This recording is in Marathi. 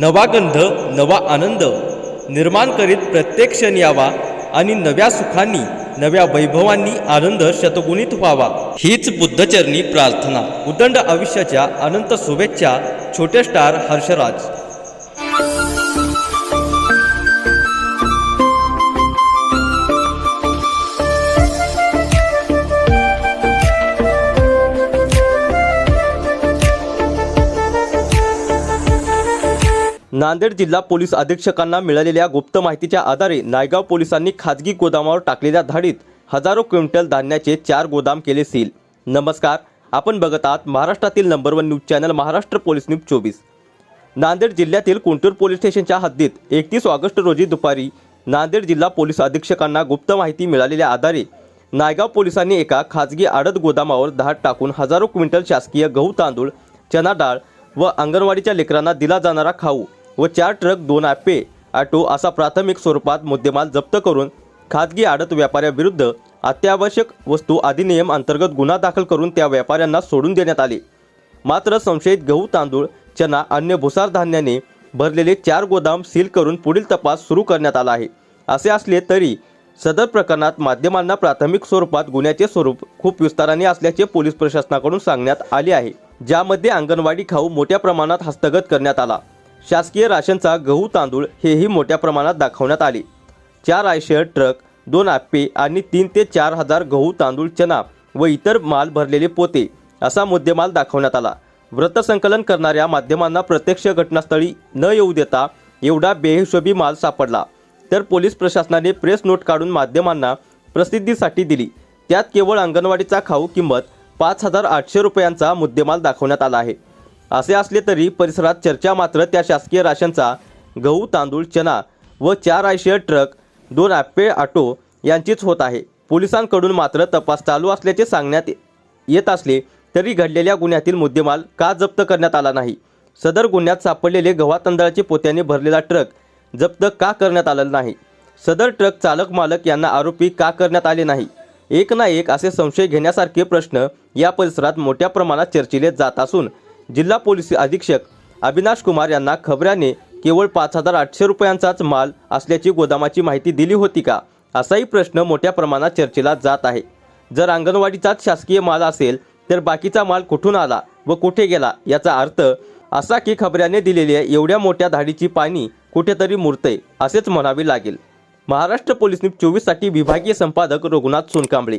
नवा गंध नवा आनंद निर्माण करीत प्रत्येक क्षण यावा आणि नव्या सुखांनी नव्या वैभवांनी आनंद शतगुणित व्हावा. हीच बुद्धचरणी प्रार्थना. उदंड आयुष्याच्या अनंत शुभेच्छा छोटे स्टार हर्षराज. नांदेड जिल्हा पोलीस अधीक्षकांना मिळालेल्या गुप्त माहितीच्या आधारे नायगाव पोलिसांनी खाजगी गोदामावर टाकलेल्या धाडीत हजारो क्विंटल धान्याचे चार गोदाम केले सील. नमस्कार आपण बघत आहात महाराष्ट्रातील number one news channel Maharashtra police news चोवीस. नांदेड जिल्ह्यातील कुंटूर पोलीस स्टेशनच्या हद्दीत एकतीस ऑगस्ट रोजी दुपारी नांदेड जिल्हा पोलीस अधीक्षकांना गुप्त माहिती मिळालेल्या आधारे नायगाव पोलिसांनी एका खाजगी आडत गोदामावर धाड टाकून हजारो क्विंटल शासकीय गहू तांदूळ चना डाळ व अंगणवाडीच्या लेकरांना दिला जाणारा खाऊ व चार ट्रक दोन आप्पे ऑटो असा प्राथमिक स्वरूपात मुद्देमाल जप्त करून खाजगी आडत व्यापाऱ्याविरुद्ध अत्यावश्यक वस्तू अधिनियम अंतर्गत गुन्हा दाखल करून त्या व्यापाऱ्यांना सोडून देण्यात आले. मात्र संशयित गहू तांदूळ चना अन्य भुसार धान्याने भरलेले चार गोदाम सील करून पुढील तपास सुरू करण्यात आला आहे. असे असले तरी सदर प्रकरणात माध्यमांना प्राथमिक स्वरूपात गुन्ह्याचे स्वरूप खूप विस्ताराने असल्याचे पोलीस प्रशासनाकडून सांगण्यात आले आहे ज्यामध्ये अंगणवाडी खाऊ मोठ्या प्रमाणात हस्तगत करण्यात आला. शासकीय राशनचा गहू तांदूळ हेही मोठ्या प्रमाणात दाखवण्यात आले. चार आयशेअर ट्रक दोन आप्पे आणि तीन ते चार हजार गहू तांदूळ चना व इतर माल भरलेले पोते असा मुद्देमाल दाखवण्यात आला. वृत्तसंकलन करणाऱ्या माध्यमांना प्रत्यक्ष घटनास्थळी न येऊ देता एवढा बेहिशोबी माल सापडला. तर पोलीस प्रशासनाने प्रेस नोट काढून माध्यमांना प्रसिद्धीसाठी दिली. त्यात केवळ अंगणवाडीचा खाऊ किंमत पाच हजार आठशे रुपयांचा मुद्देमाल दाखवण्यात आला आहे. असे असले तरी परिसरात चर्चा मात्र त्या शासकीय राशनचा. गहू तांदूळ चना व चार आयशेअर ट्रक दोन ॲपे ऑटो यांचीच होत आहे. पोलिसांकडून मात्र तपास चालू असल्याचे सांगण्यात येत असले तरी घडलेल्या गुन्ह्यातील मुद्देमाल का जप्त करण्यात आला नाही? सदर गुन्ह्यात सापडलेले गव्हा तांदळाचे पोत्याने भरलेला ट्रक जप्त का करण्यात आलेला नाही? सदर ट्रक चालक मालक यांना आरोपी का करण्यात आले नाही? एक ना एक असे संशय घेण्यासारखे प्रश्न या परिसरात मोठ्या प्रमाणात चर्चिले जात असून जिल्हा पोलीस अधीक्षक अविनाश कुमार यांना खबऱ्याने केवळ पाच हजार आठशे रुपयांचाच माल असल्याची गोदामाची माहिती दिली होती का? असाही प्रश्न मोठ्या प्रमाणात चर्चेला जात आहे. जर अंगणवाडीचाच शासकीय माल असेल तर बाकीचा माल कुठून आला व कुठे गेला याचा अर्थ असा की खबऱ्याने दिलेल्या एवढ्या मोठ्या धाडीची पाणी कुठेतरी मुरते असेच म्हणावे लागेल. महाराष्ट्र पोलीस न्यूज चोवीससाठी विभागीय संपादक रघुनाथ सोनकांबळे.